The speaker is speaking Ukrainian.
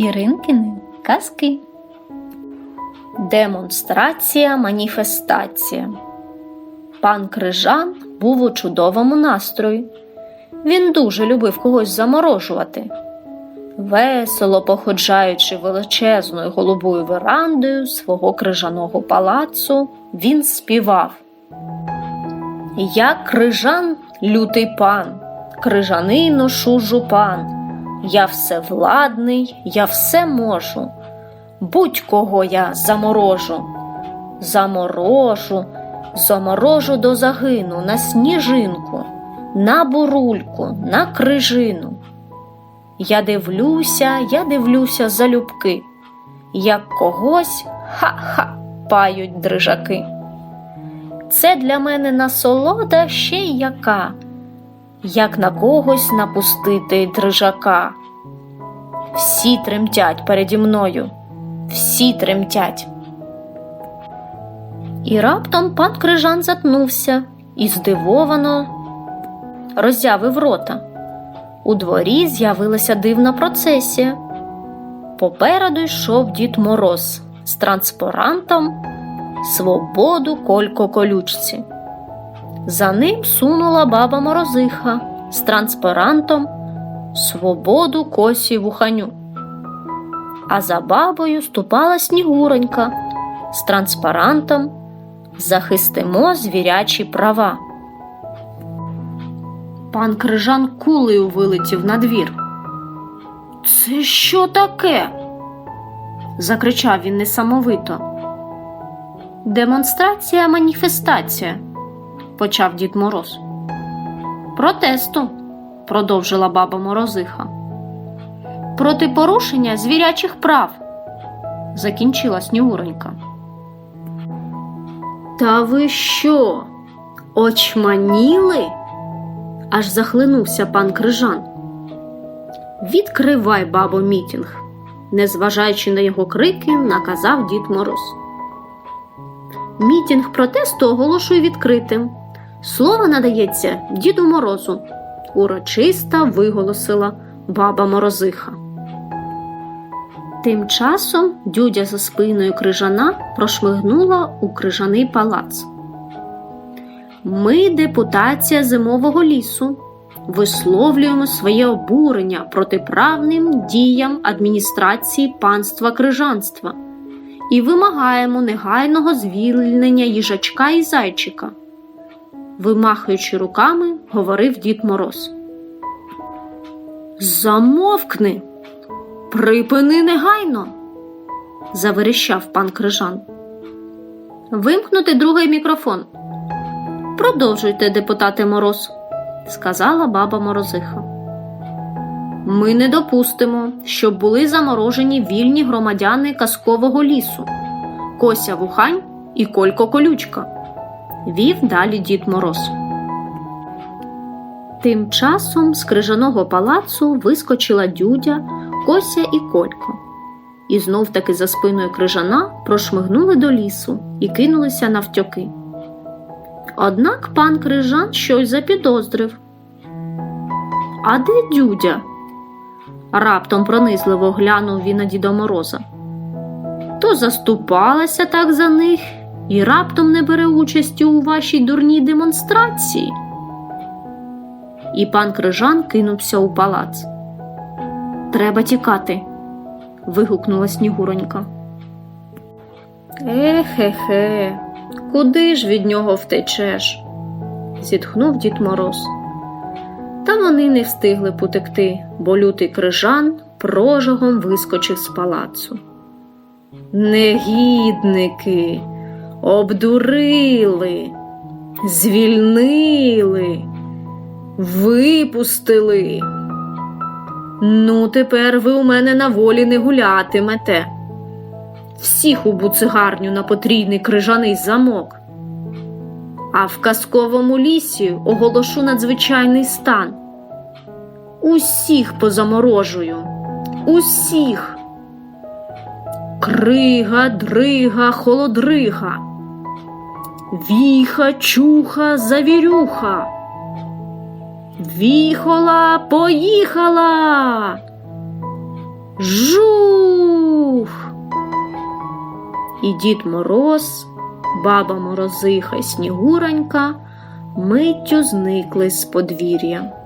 Іринкини казки. Демонстрація маніфестація. Пан Крижан був у чудовому настрої. Він дуже любив когось заморожувати. Весело походжаючи величезною голубою верандою свого крижаного палацу, він співав. Я крижан, лютий пан, крижаний ношу жупан. Я всевладний, я все можу. Будь-кого я заморожу, заморожу, заморожу до загину на сніжинку, на бурульку, на крижину. Я дивлюся, я дивлюся залюбки, як когось ха-ха пають дрижаки. Це для мене насолода ще й яка, як на когось напустити дрижака. Всі тремтять переді мною, всі тремтять. І раптом пан крижан затнувся і здивовано роззявив рота. У дворі з'явилася дивна процесія. Попереду йшов дід Мороз з транспарантом Свободу колько колючці. За ним сунула баба Морозиха з транспарантом Свободу косі вуханю. А за бабою ступала Снігуронька з транспарантом Захистимо звірячі права. Пан крижан кулею вилетів на двір. Це що таке? закричав він несамовито. Демонстрація маніфестація, почав дід Мороз. Протесту, продовжила баба Морозиха. Проти порушення звірячих прав, закінчила Снігуронька. Та ви що? Очманіли? аж захлинувся пан крижан. Відкривай, бабо, мітінг, незважаючи на його крики, наказав дід Мороз. Мітінг протесту оголошую відкритим. Слово надається діду Морозу, урочиста виголосила баба Морозиха. Тим часом дюдя за спиною крижана прошмигнула у крижаний палац. Ми, депутація зимового лісу, висловлюємо своє обурення протиправним діям адміністрації панства крижанства і вимагаємо негайного звільнення їжачка і зайчика. Вимахуючи руками, говорив дід Мороз. Замовкни, припини негайно, заверещав пан крижан. Вимкнути другий мікрофон. Продовжуйте, депутате Мороз, сказала баба Морозиха. Ми не допустимо, щоб були заморожені вільні громадяни казкового лісу, Кося Вухань і Колько Колючка, вів далі дід Мороз. Тим часом з крижаного палацу вискочила дюдя, Кося і Колько. І знов таки за спиною крижана прошмигнули до лісу і кинулися навтьоки. Однак пан крижан щось запідозрив. А де дюдя? раптом пронизливо глянув він на Діда Мороза. То заступалася так за них і раптом не бере участі у вашій дурній демонстрації. І пан крижан кинувся у палац. Треба тікати. вигукнула Снігуронька. Ехе-хе, куди ж від нього втечеш? зітхнув дід Мороз. Та вони не встигли потекти, бо лютий крижан прожогом вискочив з палацу. Негідники, обдурили, звільнили, випустили. Ну, тепер ви у мене на волі не гулятимете. Всіх у буцигарню на потрійний крижаний замок. А в казковому лісі оголошу надзвичайний стан. Усіх позаморожую, усіх. Крига, дрига, холодрига, Віха, чуха, завірюха. Віхола поїхала. Жух. І дід мороз, баба морозиха й снігуранька миттю зникли з подвір'я.